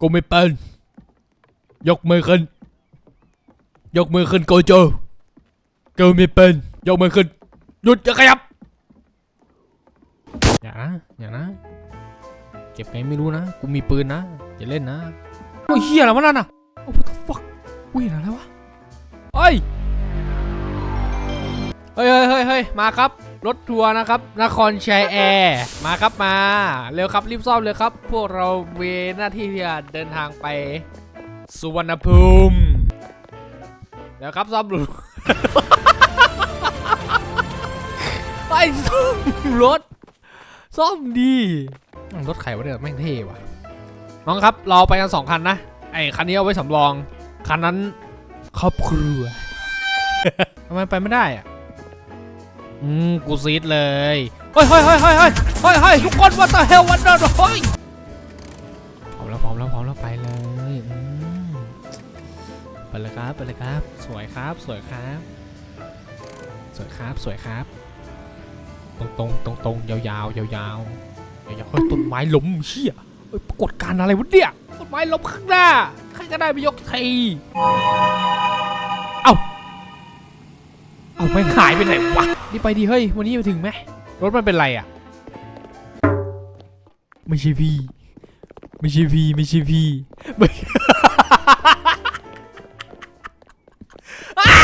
กูไม่เป็น ยกมือขึ้น ยกมือขึ้นโกโจกูไม่เป็น ยกมือขึ้น หยุดอย่าขยับ อย่านะ อย่านะ เก็บไงไม่รู้นะ กูมีปืนนะ อย่าเล่นนะ โอ้ยเฮียอะไรวะนั่นน่ะ โอ้ what the fuck กูเห็นอะไรวะเฮ้ย เฮ้ยเฮ้ยเฮ้ยเฮ้ยมาครับ รถทัวร์นะครับ นครชัยแอร์มาครับมา เร็วครับรีบซ่อมเลยครับ พวกเราเวหน้าที่ที่จะเดินทางไป สุวรรณภูมิเดี๋ยวครับซ่อมรถไปซ่อมรถซ่อมดีรถใครวะเนี่ยแม่งเท่ว่ะน้องครับเราไปกันสองคันนะไอ้คันนี้เอาไว้สำรองคันนั้นครอบครัวทำไมไปไม่ได้อะ อืมกูซีดเลยเฮ้ยเฮ้ยเฮ้ยเฮ้ยเฮ้ยเฮ้ยเฮ้ยทุกคนวันตาเฮลวันเดอร์เฮ้ยพร้อมแล้วพร้อมแล้วพร้อมแล้วไปเลยอืมไปเลยครับไปเลยครับ สวยครับสวยครับ สวยครับสวยครับ ตรงตรงตรงตรงยาวยาวยาวยาวยาวเฮ้ยต้นไม้ล้มเชี่ยเฮ้ยปรากฏการณ์อะไรวะเนี่ยต้นไม้ล้มข้างหน้าใครก็ได้ไปยกที เอาไม่งหายไปไหนวะนี่ไปดีเฮ้ยวันนี้ไปถึงไหมรถมันเป็นไรอะ ไม่ใช่พี่ ไม่ใช่พี่ไม่ใช่พี่ไม่อ้า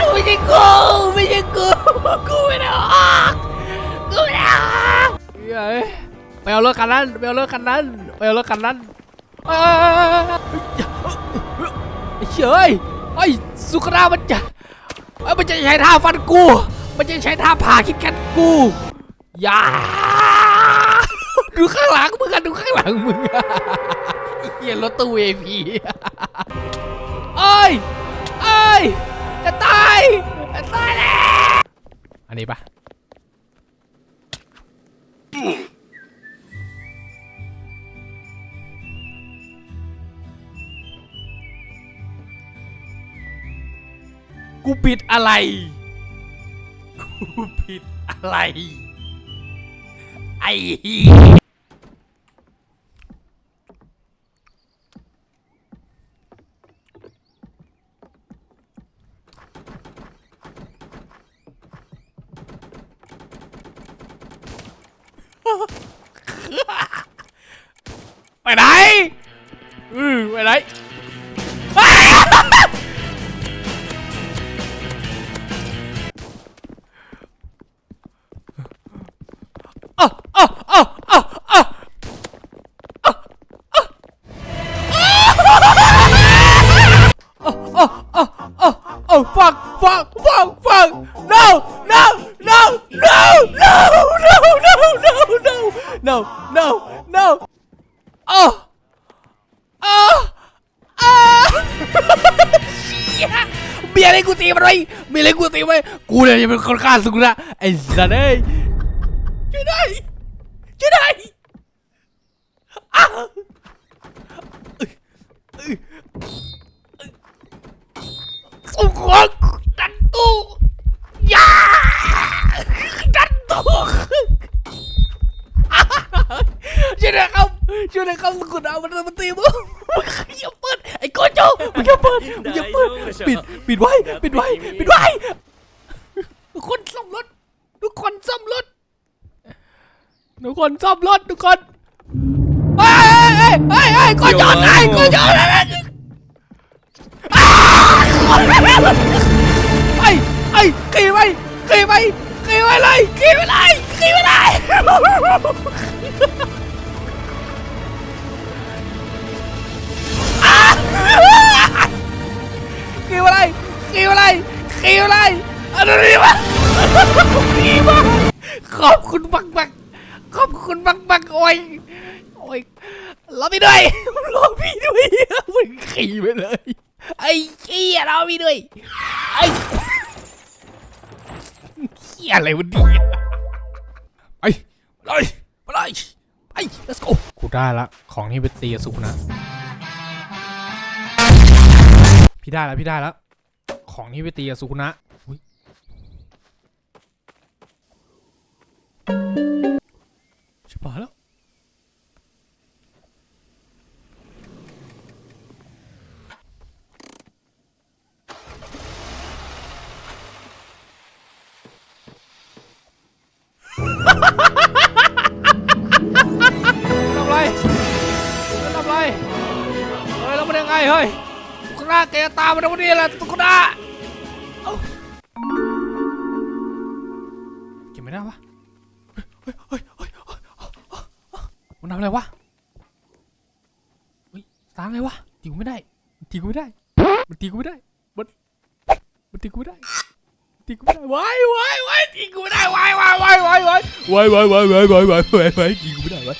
วไม่ใช่กูไม่ใช่กูกูไม่ได้ออกกูไม่ได้ออกเฮ้ยไปเอารถคันนั้นไปเอารถคันนั้นไปเอารถคันนั้นเอ้ยไอ้เฉยไอ้ยสุขรามันจะ เอ้ยมันจะใช้ท่าฟันกู มันจะใช้ท่าผ่าคิดกันกู อย่า ดูข้างหลังมึงอะดูข้างหลังมึงอะเฮียรถตู้เอพีเอ้ยเอ้ย จะตายจะตายแล้ว อันนี้ปะ กูผิดอะไร กูผิดอะไร ไอ้ไปไหน no no no no no no no no no no โอ้โอ้โอ้เบีอะไรกูตีมันไว้เบีอะไรกูตีไว้กูเนี่ยจะเป็นคนฆ่าสุนะไอ้สัตว์เอ้ยช่วยได้ช่วยได้อ้าว หน่อยครับช่วยหน่อยครับสุขุนเอามันมันตีมึงมึงอย่าเปิดไอ้โกโจมึงอย่าเปิดมึงอย่าเปิดปิดปิดไว้ปิดไว้ปิดไว้ทุกคนซ่อมรถทุกคนซ่อมรถทุกคนซ่อมรถทุกคนเฮ้ยเฮ้ยเฮ้ยเฮ้ยก็จอดได้ก็จอดได้ไอ้ไอ้ขี่ไปขี่ไปขี่ไปเลยขี่ไปเลยขี่ไปเลย อันนี้มานี่มาขอบคุณบักบักขอบคุณมากมากโอ้ยโอ้ยรอพี่ด้วยรอพี่ด้วยมึงขี่ไปเลย ไอ้เหี้ยรอพี่ด้วยไอ้เหี้ยอะไรวะเนี่ยไปเลยไปเลยไป let's go กูได้ละของที่ไปตีสุกนะพี่ได้แล้วพี่ได้แล้ว ของที่ไปตีสุกนะ ชิบหายแล้ว ทำไรทำไร เฮ้ยแล้วมันยังไงเฮ้ยคุณน้าแกตามมาตรงนี้แหละคุณน้า เฮ้ยเฮ้ยเฮ้ยเฮ้ยมันทำอะไรวะเฮ้ยสางไงวะตีกูไม่ได้ตีกูไม่ได้ มันตีกูไม่ได้ มันมันตีกูไม่ได้ตีกูไม่ได้วายวายวายตีกูไม่ได้วายวายวายวายวายวายวายวายวายวายวายวายตีกูไม่ได้วาย